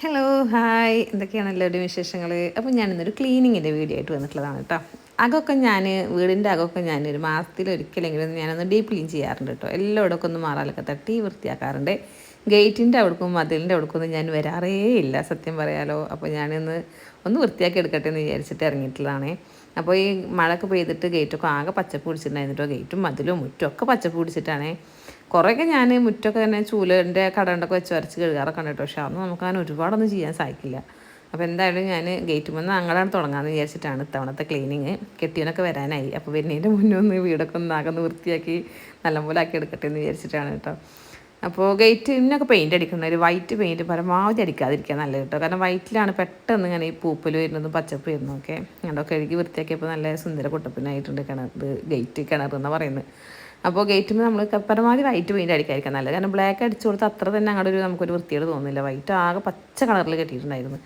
Hello hi എന്തൊക്കെയാണ് എല്ലാവരുടെയും വിശേഷങ്ങൾ അപ്പോൾ ഞാനിന്നൊരു ക്ലീനിങ്ങിന്റെ വീഡിയോ ആയിട്ട് വന്നിട്ടുള്ളതാണ് കേട്ടോ അകമൊക്കെ ഞാൻ വീടിന്റെ അകമൊക്കെ ഞാൻ ഒരു മാസത്തിൽ ഒരിക്കലെങ്കിലും ഞാനൊന്ന് ഡീപ്പ് ക്ലീൻ ചെയ്യാറുണ്ട് കേട്ടോ എല്ലായിടമൊക്കെ ഒന്ന് മാറാലൊക്കെ തട്ടി വൃത്തിയാക്കാറുണ്ട്. ഗേറ്റിന്റെ അവിടേക്കും മതിലിന്റെ അവിടേക്കൊന്നും ഞാൻ വരാറേ ഇല്ല സത്യം പറയാലോ. അപ്പോൾ ഞാനിന്ന് ഒന്ന് വൃത്തിയാക്കി എടുക്കട്ടെ എന്ന് വിചാരിച്ചിട്ട് ഇറങ്ങിയിട്ടുള്ളതാണേ. അപ്പോൾ ഈ മഴയൊക്കെ പെയ്തിട്ട് ഗേറ്റൊക്കെ ആകെ പച്ചപ്പ് പിടിച്ചിട്ടുണ്ടായിരുന്നു ഗേറ്റും മതിലും മുറ്റും ഒക്കെ പച്ചപ്പ് പിടിച്ചിട്ടാണേ. കുറേയൊക്കെ ഞാൻ മുറ്റൊക്കെ തന്നെ ചൂലന്റെ കടണ്ടൊക്കെ വെച്ച് വരച്ച് കഴുകാറൊക്കെ ഉണ്ട് കേട്ടോ പക്ഷേ അതൊന്നും നമുക്ക് അങ്ങനെ ഒരുപാടൊന്നും ചെയ്യാൻ സാധിക്കില്ല. അപ്പോൾ എന്തായാലും ഞാൻ ഗേറ്റ് മുന്ന് അങ്ങളാണ് തുടങ്ങാമെന്ന് വിചാരിച്ചിട്ടാണ് ഇത്തവണത്തെ ക്ലീനിങ് കെട്ടിയനൊക്കെ വരാനായി. അപ്പോൾ വരുന്നതിന്റെ മുന്നേ ഒന്ന് വീടൊക്കെ ഒന്ന് ആകെ വൃത്തിയാക്കി നല്ലപോലെ ആക്കി എടുക്കട്ടെ എന്ന് വിചാരിച്ചിട്ടാണ് കേട്ടോ. അപ്പോൾ ഗേറ്റിനൊക്കെ പെയിന്റ് അടിക്കണം ഒരു വൈറ്റ് പെയിന്റ് പരമാവധി അടിക്കാതിരിക്കുക നല്ലത് കേട്ടോ. കാരണം വൈറ്റിലാണ് പെട്ടെന്ന് ഇങ്ങനെ ഈ പൂപ്പൽ വരുന്നതും പച്ചപ്പ് വരുന്നതൊക്കെ ഞങ്ങളൊക്കെ കഴുകി വൃത്തിയാക്കിയപ്പോൾ നല്ല സുന്ദര കുട്ടപ്പനായിട്ടുണ്ട് കിണർ ഗേറ്റ് കിണർ എന്ന് പറയുന്നത്. അപ്പോൾ ഗേറ്റിൽ നമ്മൾ പരമാവധി വൈറ്റ് പെയിന്റ് അടിക്കാതിരിക്കാൻ നല്ലത്. കാരണം ബ്ലാക്ക് അടിച്ചു കൊടുത്ത് അത്ര തന്നെ അങ്ങോട്ട് ഒരു നമുക്കൊരു വൃത്തിയോട് തോന്നുന്നില്ല വൈറ്റ് ആകെ പച്ച കളറിൽ കെട്ടിയിട്ടുണ്ടായിരുന്നു.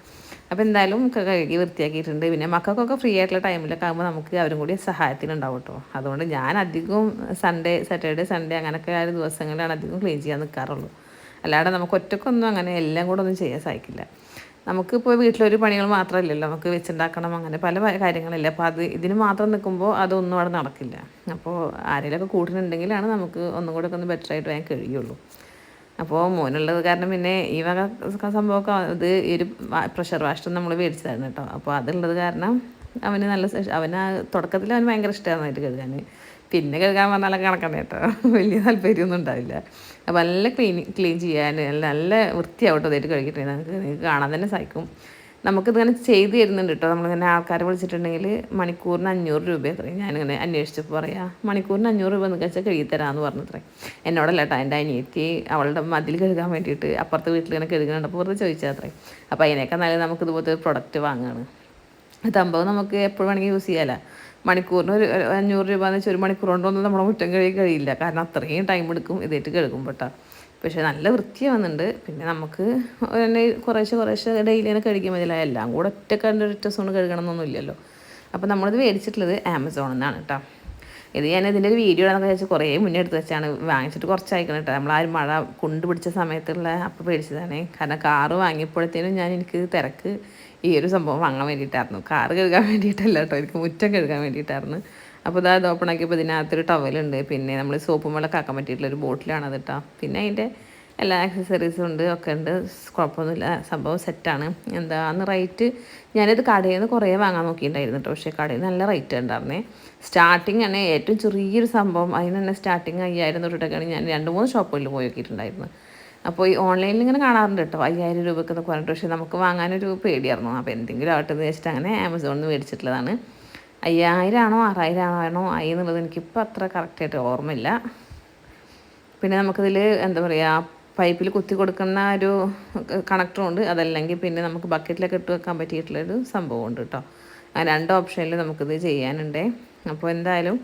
അപ്പോൾ എന്തായാലും കഴുകി വൃത്തിയാക്കിയിട്ടുണ്ട്. പിന്നെ മക്കൾക്കൊക്കെ ഫ്രീ ആയിട്ടുള്ള ടൈമിലൊക്കെ ആകുമ്പോൾ നമുക്ക് അവരും കൂടി സഹായത്തിനുണ്ടാവും കേട്ടോ അതുകൊണ്ട് ഞാൻ അധികവും സൺഡേ സാറ്റർഡേ സൺഡേ അങ്ങനെയൊക്കെ ആ ദിവസങ്ങളിലാണ് അധികം ക്ലീൻ ചെയ്യാൻ നിൽക്കാറുള്ളൂ അല്ലാതെ നമുക്ക് ഒറ്റക്കൊന്നും അങ്ങനെ എല്ലാം കൂടെ ഒന്നും ചെയ്യാൻ സാധിക്കില്ല. നമുക്കിപ്പോൾ വീട്ടിലൊരു പണികൾ മാത്രമല്ലല്ലോ നമുക്ക് വെച്ചുണ്ടാക്കണം അങ്ങനെ പല കാര്യങ്ങളില്ല. അപ്പോൾ അത് ഇതിന് മാത്രം നിൽക്കുമ്പോൾ അതൊന്നും അവിടെ നടക്കില്ല. അപ്പോൾ ആരെങ്കിലുമൊക്കെ കൂട്ടിനുണ്ടെങ്കിലാണ് നമുക്ക് ഒന്നും കൂടെ ഒന്ന് ബെറ്റർ ആയിട്ട് വരാൻ കഴിയുള്ളൂ. അപ്പോൾ മോനുള്ളത് കാരണം പിന്നെ ഈ വക സംഭവമൊക്കെ ഇത് ഒരു പ്രഷർ വാഷ്ടം നമ്മൾ മേടിച്ചതായിരുന്നു കേട്ടോ. അപ്പോൾ അതുള്ളത് കാരണം അവന് നല്ല അവന് തുടക്കത്തിൽ അവന് ഭയങ്കര ഇഷ്ടമായിരുന്നു കഴുകാൻ പിന്നെ കഴുകാൻ പറഞ്ഞാലൊക്കെ കണക്കണ്ട കേട്ടോ വലിയ താല്പര്യമൊന്നും ഉണ്ടാവില്ല. അപ്പോൾ നല്ല ക്ലീൻ ക്ലീൻ ചെയ്യാൻ നല്ല വൃത്തിയാവട്ടോ അതായിട്ട് കഴുകിയിട്ട്. നമുക്ക് നിങ്ങൾക്ക് കാണാൻ തന്നെ സഹിക്കും നമുക്കിതിങ്ങനെ ചെയ്ത് തരുന്നുണ്ട് കേട്ടോ നമ്മളിങ്ങനെ ആൾക്കാരെ വിളിച്ചിട്ടുണ്ടെങ്കിൽ മണിക്കൂറിന് അഞ്ഞൂറ് രൂപ അത്രയും ഞാനിങ്ങനെ അന്വേഷിച്ചപ്പോൾ പറയാം മണിക്കൂറിന് അഞ്ഞൂറ് രൂപ എന്നൊക്കെ വെച്ചാൽ കഴുകി തരാമെന്ന് പറഞ്ഞത്രേ എന്നോടല്ല കേട്ടോ എന്റെ അനിയത്തി അവളുടെ മതിൽ കഴുകാൻ വേണ്ടിയിട്ട് അപ്പുറത്തെ വീട്ടിൽ ഇങ്ങനെ കഴുകുന്നുണ്ടപ്പോൾ വെറുതെ ചോദിച്ചാൽ അത്രേ അപ്പോൾ അതിനേക്കാൾ നല്ലത് നമുക്ക് ഇതുപോലത്തെ ഒരു പ്രൊഡക്റ്റ് വാങ്ങുകയാണ് സംഭവം നമുക്ക് എപ്പോഴും വേണമെങ്കിൽ യൂസ് ചെയ്യാമല്ലോ മണിക്കൂറിന് ഒരു അഞ്ഞൂറ് രൂപ എന്ന് വെച്ചാൽ ഒരു മണിക്കൂർ നമ്മുടെ മുറ്റം കഴുകി കഴിയില്ല. കാരണം അത്രയും ടൈം എടുക്കും ഇതായിട്ട് കഴുകും പെട്ടാ പക്ഷേ നല്ല വൃത്തി വന്നിട്ടുണ്ട് പിന്നെ നമുക്ക് തന്നെ കുറേശ്ശെ കുറേശ്ശെ ഡെയിലി തന്നെ കഴുകിയാൽ മതിയല്ല. എല്ലാം കൂടെ ഒറ്റ കണ്ട് ഒറ്റ സോണ് കഴുകണം എന്നൊന്നും ഇല്ലല്ലോ നമ്മളിത് മേടിച്ചിട്ടുള്ളത് ആമസോണിൽ നിന്നാണ് കേട്ടോ. ഇത് ഞാൻ ഇതിന്റെ ഒരു വീഡിയോ ആണെന്ന് വെച്ചാൽ കുറേ മുന്നേ എടുത്ത് വെച്ചാണ് വാങ്ങിച്ചിട്ട് കുറച്ചായിക്കണം കേട്ടോ. നമ്മൾ ആ ഒരു മഴ കൊണ്ടുപിടിച്ച സമയത്തുള്ള അപ്പോൾ മേടിച്ചതാണ് കാരണം കാറ് വാങ്ങിയപ്പോഴത്തേനും ഞാൻ എനിക്ക് തിരക്ക്. ഈ ഒരു സംഭവം വാങ്ങാൻ വേണ്ടിയിട്ടായിരുന്നു. കാറ് കഴുകാൻ വേണ്ടിയിട്ടല്ല കേട്ടോ എനിക്ക് മുറ്റം കഴുകാൻ വേണ്ടിയിട്ടായിരുന്നു. അപ്പോൾ ഇതാ ഓപ്പൺ ആക്കിയപ്പോൾ ഇതിനകത്തൊരു ടവലുണ്ട് പിന്നെ നമ്മൾ സോപ്പും വെള്ളമൊക്കെ ആക്കാൻ പറ്റിയിട്ടുള്ള ഒരു ബോട്ടിലാണ് അത് കേട്ടോ പിന്നെ അതിന്റെ എല്ലാ ആക്സസറീസും ഉണ്ട് ഒക്കെ ഉണ്ട്. കുഴപ്പമൊന്നുമില്ല. സംഭവം സെറ്റാണ് എന്താന്ന് റേറ്റ് ഞാനിത് കടയിൽ നിന്ന് കുറേ വാങ്ങാൻ നോക്കിയിട്ടുണ്ടായിരുന്നു കേട്ടോ പക്ഷേ കടയിൽ നല്ല റേറ്റ് ഉണ്ടായിരുന്നേ. സ്റ്റാർട്ടിങ് ആണ് ഏറ്റവും ചെറിയൊരു സംഭവം. അതിന് തന്നെ സ്റ്റാർട്ടിങ് അയ്യായിരം തൊട്ടിട്ടൊക്കെയാണ് ഞാൻ രണ്ട് മൂന്ന് ഷോപ്പുകളിൽ പോയി നോക്കിയിട്ടുണ്ടായിരുന്നു അപ്പോൾ ഈ ഓൺലൈനിൽ ഇങ്ങനെ കാണാറുണ്ട് കേട്ടോ അയ്യായിരം രൂപയ്ക്ക് എന്നൊക്കെ പറഞ്ഞിട്ട്. പക്ഷേ നമുക്ക് വാങ്ങാനൊരു പേടിയായിരുന്നു. അപ്പോൾ എന്തെങ്കിലും ആവട്ടെ എന്ന് വെച്ചിട്ട് അങ്ങനെ ആമസോണിൽ നിന്ന് മേടിച്ചിട്ടുള്ളതാണ്. അയ്യായിരം ആണോ ആറായിരം ആണോ ആണോ ആയി എന്നുള്ളത് എനിക്കിപ്പോൾ അത്ര കറക്റ്റായിട്ട് ഓർമ്മയില്ല. പിന്നെ നമുക്കിതിൽ എന്താ പറയുക പൈപ്പിൽ കുത്തി കൊടുക്കുന്ന ഒരു കണക്ടറും ഉണ്ട്. അതല്ലെങ്കിൽ പിന്നെ നമുക്ക് ബക്കറ്റിലൊക്കെ ഇട്ട് വെക്കാൻ പറ്റിയിട്ടുള്ളൊരു സംഭവമുണ്ട് കേട്ടോ. ആ രണ്ട് ഓപ്ഷനിൽ നമുക്കിത് ചെയ്യാനുണ്ട്. അപ്പോൾ എന്തായാലും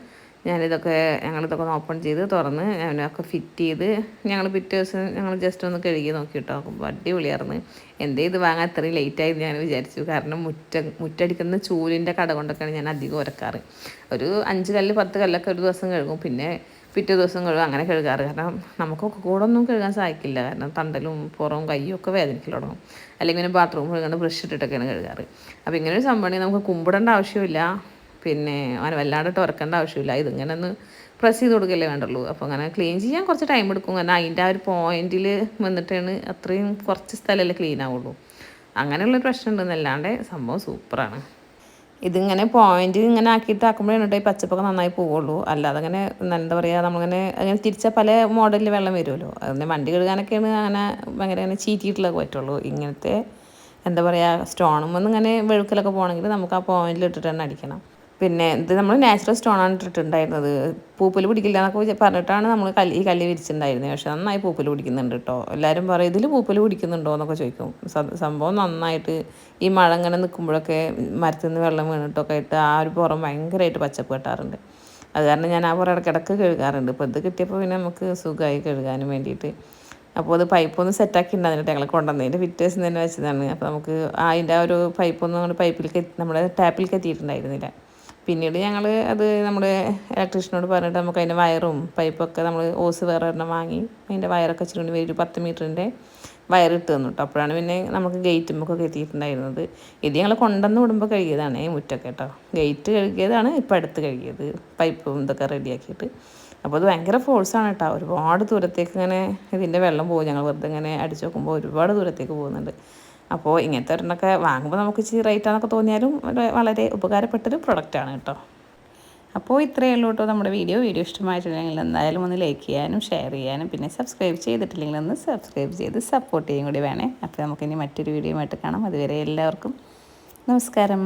ഞാനിതൊക്കെ ഞങ്ങളിതൊക്കെ ഒന്ന് ഓപ്പൺ ചെയ്ത് തുറന്ന് അവനൊക്കെ ഫിറ്റ് ചെയ്ത് ഞങ്ങൾ പിറ്റേ ദിവസം ഞങ്ങൾ ജസ്റ്റ് ഒന്ന് കഴുകി നോക്കി കേട്ടോ അടിപൊളിയായിരുന്നു. എന്തേ ഇത് വാങ്ങാൻ ഇത്രയും ലേറ്റായി ഞാൻ വിചാരിച്ചു. കാരണം മുറ്റ മുറ്റടിക്കുന്ന ചൂലിന്റെ കട കൊണ്ടൊക്കെയാണ് ഞാൻ അധികം ഉരക്കാറ്. ഒരു അഞ്ച് കല്ല് പത്ത് കല്ലൊക്കെ ഒരു ദിവസം കഴുകും. പിന്നെ പിറ്റേ ദിവസം കഴുകും അങ്ങനെ കഴുകാറ്. കാരണം നമുക്കൊക്കെ കൂടെ ഒന്നും കഴുകാൻ സാധിക്കില്ല. കാരണം തണ്ടലും പുറവും കയ്യും ഒക്കെ വേദനയ്ക്ക് തുടങ്ങും. അല്ലെങ്കിൽ പിന്നെ ബാത്റൂം കഴുകാണ്ട് ബ്രഷ് ഇട്ടിട്ടൊക്കെയാണ് കഴുകാറ്. അപ്പോൾ ഇങ്ങനെ ഒരു സംഭവം നമുക്ക് കുമ്പിടേണ്ട ആവശ്യമില്ല. പിന്നെ അവന് വല്ലാണ്ട് ഉറക്കേണ്ട ആവശ്യമില്ല. ഇതിങ്ങനെ ഒന്ന് പ്രസ് ചെയ്ത് കൊടുക്കല്ലേ വേണ്ടുള്ളൂ. അപ്പോൾ അങ്ങനെ ക്ലീൻ ചെയ്യാൻ കുറച്ച് ടൈം എടുക്കും. കാരണം അതിന്റെ ആ ഒരു പോയിന്റിൽ വന്നിട്ടാണ് അത്രയും കുറച്ച് സ്ഥലമല്ലേ ക്ലീൻ ആവുള്ളൂ. അങ്ങനെയുള്ളൊരു പ്രശ്നം ഉണ്ടെന്നല്ലാണ്ട് സംഭവം സൂപ്പറാണ് ഇതിങ്ങനെ പോയിന്റ് ഇങ്ങനെ ആക്കിയിട്ട് ആക്കുമ്പോഴേ ഈ പച്ചപ്പൊക്കെ നന്നായി പോവുള്ളൂ. അല്ലാതെ അങ്ങനെ എന്താ പറയുക നമ്മളിങ്ങനെ അങ്ങനെ തിരിച്ച പല മോഡലിൽ വെള്ളം വരുമല്ലോ. അതിന് വണ്ടി കഴുകാനൊക്കെയാണ് അങ്ങനെ ഭയങ്കര അങ്ങനെ ചീറ്റിയിട്ടുള്ളതൊക്കെ പറ്റുള്ളൂ. ഇങ്ങനത്തെ എന്താ പറയുക സ്റ്റോണും ഒന്ന് ഇങ്ങനെ വെഴുക്കലൊക്കെ പോകണമെങ്കിൽ നമുക്ക് ആ പോയിന്റിൽ ഇട്ടിട്ട് തന്നെ അടിക്കണം. പിന്നെ ഇത് നമ്മൾ നാച്ചുറൽ സ്റ്റോണാണ് ഇട്ടിട്ടുണ്ടായിരുന്നത്. പൂപ്പൽ പിടിക്കില്ല എന്നൊക്കെ പറഞ്ഞിട്ടാണ് നമ്മൾ കല്ല് ഈ കല്ല് വിരിച്ചിട്ടുണ്ടായിരുന്നത്. പക്ഷെ നന്നായി പൂപ്പൽ പിടിക്കുന്നുണ്ട് കേട്ടോ എല്ലാവരും പറയും ഇതിൽ പൂപ്പൽ പിടിക്കുന്നുണ്ടോ? എന്നൊക്കെ ചോദിക്കും. സംഭവം നന്നായിട്ട് ഈ മഴ ഇങ്ങനെ നിൽക്കുമ്പോഴൊക്കെ മരത്തിൽ നിന്ന് വെള്ളം വീണിട്ടൊക്കെ ആയിട്ട് ആ ഒരു പുറം ഭയങ്കരമായിട്ട് പച്ചപ്പ് കെട്ടാറുണ്ട്. അത് കാരണം ഞാൻ ആ പുറം ഇടയ്ക്കിടക്ക് കഴുകാറുണ്ട്. ഇപ്പോൾ ഇത് കിട്ടിയപ്പോൾ പിന്നെ നമുക്ക് സുഖമായി കഴുകാനും വേണ്ടിയിട്ട്. അപ്പോൾ അത് പൈപ്പ് ഒന്ന് സെറ്റാക്കി ഉണ്ടായിരുന്നിട്ട് ഞങ്ങൾ കൊണ്ടുവന്നതിന്റെ ഫിറ്റേഴ്സ് തന്നെ വെച്ചതാണ്. അപ്പോൾ നമുക്ക് അതിന്റെ ആ ഒരു പൈപ്പ് ഒന്നും നമ്മുടെ പൈപ്പിൽ നമ്മുടെ ടാപ്പിൽ കെത്തിയിട്ടുണ്ടായിരുന്നില്ല പിന്നീട് ഞങ്ങൾ അത് നമ്മുടെ ഇലക്ട്രീഷ്യനോട് പറഞ്ഞിട്ട് നമുക്ക് അതിന്റെ വയറും പൈപ്പൊക്കെ നമ്മൾ ഓസ് വേറെ ഒരെണ്ണം വാങ്ങി അതിന്റെ വയറൊക്കെ വെച്ചിട്ടുണ്ട് ഒരു പത്ത് മീറ്ററിന്റെ തന്നു കേട്ടോ അപ്പോഴാണ് പിന്നെ നമുക്ക് ഗേറ്റുമ്പൊക്കെ എത്തിയിട്ടുണ്ടായിരുന്നത്. ഇത് ഞങ്ങൾ കൊണ്ടുവന്ന് വിടുമ്പോൾ കഴുകിയതാണ് മുറ്റൊക്കെ കേട്ടോ ഗേറ്റ് കഴുകിയതാണ് ഇപ്പം അടുത്ത് കഴുകിയത്. പൈപ്പും ഇതൊക്കെ റെഡിയാക്കിയിട്ട്. അപ്പോൾ അത് ഭയങ്കര ഫോഴ്സാണ് കേട്ടോ ഒരുപാട് ദൂരത്തേക്ക് ഇങ്ങനെ ഇതിന്റെ വെള്ളം പോകും. ഞങ്ങൾ വെറുതെ ഇങ്ങനെ അടിച്ചു നോക്കുമ്പോൾ ഒരുപാട് ദൂരത്തേക്ക് പോകുന്നുണ്ട്. അപ്പോൾ ഇങ്ങനത്തെ ഒരെണ്ണമൊക്കെ വാങ്ങുമ്പോൾ നമുക്ക് ഇച്ചിരി റേറ്റാന്നൊക്കെ തോന്നിയാലും വളരെ ഉപകാരപ്പെട്ടൊരു പ്രൊഡക്റ്റാണ് കേട്ടോ. അപ്പോൾ ഇത്രയേ ഉള്ളൂ കേട്ടോ നമ്മുടെ വീഡിയോ വീഡിയോ ഇഷ്ടമായിട്ടില്ലെങ്കിൽ എന്തായാലും ഒന്ന് ലൈക്ക് ചെയ്യാനും ഷെയർ ചെയ്യാനും പിന്നെ സബ്സ്ക്രൈബ് ചെയ്തിട്ടില്ലെങ്കിൽ ഒന്ന് സബ്സ്ക്രൈബ് ചെയ്ത് സപ്പോർട്ട് ചെയ്യും കൂടി വേണേ. അപ്പോൾ നമുക്കിനി മറ്റൊരു വീഡിയോ ആയിട്ട് കാണാം. അതുവരെ എല്ലാവർക്കും നമസ്കാരം.